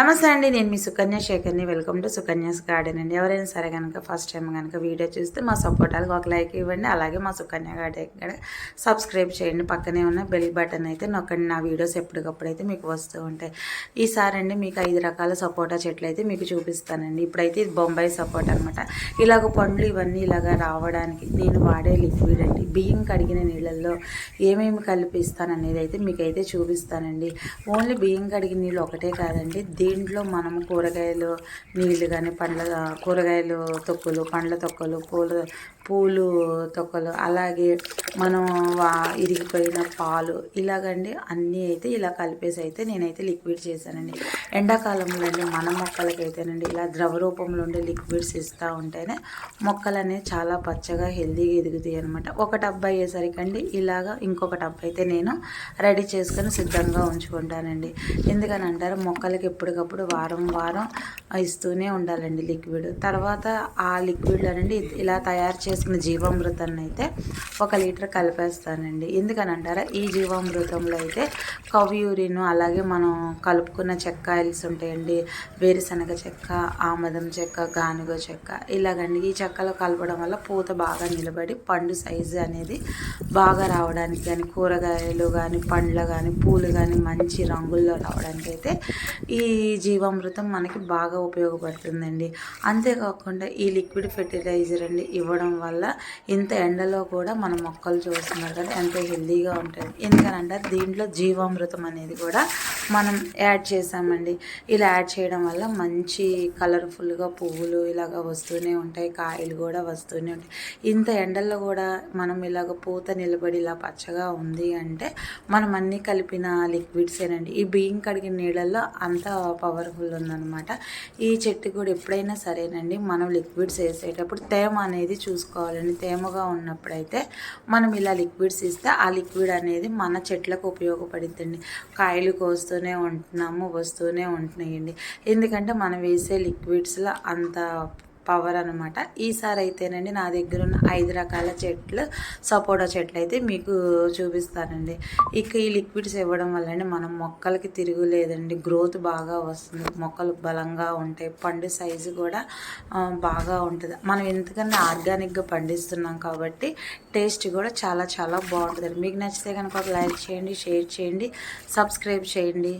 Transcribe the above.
నమస్తే అండి నేను మీ సుకన్య శేఖర్ని. వెల్కమ్ టు సుకన్యాస్ గార్డెన్ అండి. ఎవరైనా సరే కనుక ఫస్ట్ టైం కనుక వీడియో చూస్తే మా సపోర్టాలకు ఒక లైక్ ఇవ్వండి అలాగే మా సుకన్య గార్డెన్ కూడా సబ్స్క్రైబ్ చేయండి. పక్కనే ఉన్న బెల్ బటన్ అయితే నొక్కండి. నా వీడియోస్ ఎప్పటికప్పుడు అయితే మీకు వస్తూ ఉంటాయి. ఈసారి అండి మీకు ఐదు రకాల సపోటా చెట్లు అయితే మీకు చూపిస్తానండి. ఇప్పుడైతే ఇది బొంబాయి సపోటా అనమాట ఇలాగ పండ్లు ఇవన్నీ ఇలాగ రావడానికి నేను వాడే లిక్విడ్ అండి. బియ్యం కడిగిన నీళ్ళల్లో ఏమేమి కలిపిస్తాననేది అయితే మీకైతే చూపిస్తానండి. ఓన్లీ బియ్యం కడిగిన నీళ్ళు ఒకటే కాదండి దీంట్లో మనము కూరగాయలు నీళ్ళు కానీ పండ్ల కూరగాయలు తొక్కులు పండ్ల తొక్కలు పూల పూలు తొక్కలు అలాగే మనం వా ఇరిగిపోయిన పాలు ఇలాగండి అన్నీ అయితే ఇలా కలిపేసి అయితే నేనైతే లిక్విడ్ చేశానండి. ఎండాకాలంలో అండి మన మొక్కలకైతేనండి ఇలా ద్రవ రూపంలో ఉండే లిక్విడ్స్ ఇస్తూ ఉంటేనే మొక్కలు అనేవి చాలా పచ్చగా హెల్తీగా ఎదుగుతాయి అనమాట ఒక టబ్ అయ్యేసరికండి ఇలాగా ఇంకొక టబ్ అయితే నేను రెడీ చేసుకొని సిద్ధంగా ఉంచుకుంటానండి. ఎందుకని అంటారు మొక్కలకి ఎప్పటికప్పుడు వారం వారం ఇస్తూనే ఉండాలండి లిక్విడ్. తర్వాత ఆ లిక్విడ్ అనేది ఇలా తయారు చేసుకున్న జీవామృతాన్ని అయితే ఒక లీటర్ కలిపేస్తానండి. ఎందుకని అంటారా ఈ జీవామృతంలో అయితే కవ్ యూరిన్ అలాగే మనం కలుపుకున్న చెక్క ఆయిల్స్ ఉంటాయండి. వేరుశనగ చెక్క ఆమదం చెక్క గానుగ చెక్క ఇలాగండి. ఈ చెక్కలో కలపడం వల్ల పూత బాగా నిలబడి పండు సైజు అనేది బాగా రావడానికి కానీ కూరగాయలు కానీ పండ్లు కానీ పూలు కానీ మంచి రంగుల్లో రావడానికి అయితే ఈ జీవామృతం మనకి బాగా ఉపయోగపడుతుందండి. అంతేకాకుండా ఈ లిక్విడ్ ఫెర్టిలైజర్ అండి ఇవ్వడం వల్ల ఇంత ఎండలో కూడా మన మొక్కలు చూస్తున్నారు కదా ఎంతో హెల్దీగా ఉంటుంది ఎందుకనంటే దీంట్లో జీవామృతం అనేది కూడా మనం యాడ్ చేసామండి. ఇలా యాడ్ చేయడం వల్ల మంచి కలర్ఫుల్గా పువ్వులు ఇలాగ వస్తూనే ఉంటాయి. కాయలు కూడా వస్తూనే ఉంటాయి. ఇంత ఎండల్లో కూడా మనం ఇలాగ పూత నిలబడి ఇలా పచ్చగా ఉంది అంటే మనం అన్నీ కలిపిన లిక్విడ్సేనండి ఈ బియ్యం కడిగిన నీళ్ళల్లో అంత పవర్ఫుల్ ఉందన్నమాట. ఈ చెట్టు కూడా ఎప్పుడైనా సరేనండి మనం లిక్విడ్స్ వేసేటప్పుడు తేమ అనేది చూసుకోవాలండి. తేమగా ఉన్నప్పుడైతే మనం ఇలా లిక్విడ్స్ ఇస్తే ఆ లిక్విడ్ అనేది మన చెట్లకు ఉపయోగపడుతుంది కాయలు కోస్తూనే ఉంటున్నాము వస్తూనే ఉంటున్నాయండి. ఎందుకంటే మనం వేసే లిక్విడ్స్లో అంత పవర్ అనమాట ఈసారి అయితేనండి నా దగ్గర ఉన్న ఐదు రకాల చెట్లు సపోటా చెట్లు అయితే మీకు చూపిస్తానండి. ఇక ఈ లిక్విడ్స్ ఇవ్వడం వల్లనే మనం మొక్కలకి తిరుగులేదండి గ్రోత్ బాగా వస్తుంది. మొక్కలు బలంగా ఉంటాయి పండు సైజు కూడా బాగా ఉంటుంది. మనం ఎందుకన్నా ఆర్గానిక్గా పండిస్తున్నాం కాబట్టి టేస్ట్ కూడా చాలా చాలా బాగుంటుంది మీకు నచ్చితే కనుక ఒక లైక్ చేయండి షేర్ చేయండి సబ్స్క్రైబ్ చేయండి.